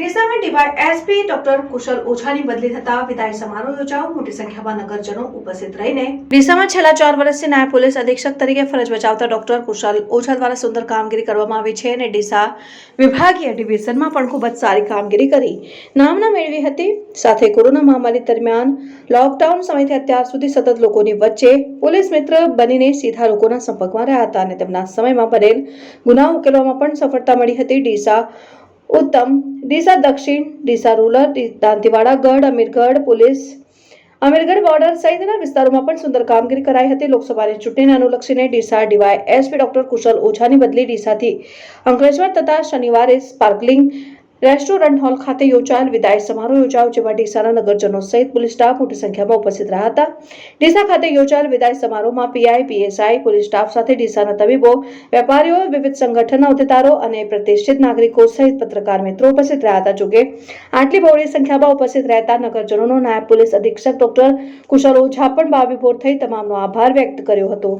ડીસામાં DY SP doctor Kushal ઓછાની બદલી થતા વિદાય સમારોહ યોજાયો. મોટી સંખ્યામાં નગરજનો ઉપસ્થિત રહીને ડીસામાં છેલ્લા ચાર વર્ષથી નાયબ પોલીસ અધિક્ષક તરીકે ફરજ બજાવતા ડોક્ટર કુશલ ઓછા દ્વારા સુંદર કામગીરી કરવામાં આવી છે અને ડીસા વિભાગીય ડિવિઝનમાં પણ ખૂબ જ સારી કામગીરી કરી. નામના મેળવી હતી. સાથે કોરોના મહામારી દરમિયાન લોકડાઉન સમયથી અત્યાર સુધી સતત લોકોની વચ્ચે પોલીસ મિત્ર બનીને સીધા લોકોના સંપર્કમાં રહ્યા હતા અને તેમના સમયમાં બનેલ ગુનાઓ ઉકેલવામાં પણ સફળતા મળી હતી. ડીસા ઉત્તમ ડીસા દક્ષિણ ડીસા રૂરલ, દાંતીવાડા ગઢ, અમીરગઢ પોલીસ. અમીરગઢ બોર્ડર સહિતના વિસ્તારોમાં પણ સુંદર કામગીરી કરાઈ હતી. લોકસભાની ચૂંટણીને અનુલક્ષીને Deesa DY SP doctor Kushal ઓઝાની બદલી ડીસાથી અંકલેશ્વર તથા શનિવારે સ્પાર્કલિંગ રેસ્ટોરન્ટ હોલ ખાતે યોજાયેલ વિદાય સમારોહ યોજાયો, જેમાં ડીસાના નગરજનો સહિત પોલીસ સ્ટાફ મોટી સંખ્યામાં ઉપસ્થિત રહ્યા હતા. ડીસા ખાતે યોજાયેલ વિદાય સમારોહમાં પીઆઈ, પીએસઆઈ, પોલીસ સ્ટાફ સાથે ડીસાના તબીબો, વેપારીઓ, વિવિધ સંગઠનના હોદ્દેદારો અને પ્રતિષ્ઠિત નાગરિકો સહિત પત્રકાર મિત્રો ઉપસ્થિત રહ્યા હતા. જોકે આટલી બહોળી સંખ્યામાં ઉપસ્થિત રહેતા નગરજનોનો નાયબ પોલીસ અધિક્ષક ડોક્ટર કુશલ ઓઝા પણ બાવીભોર થઈ તમામનો આભાર વ્યક્ત કર્યો હતો.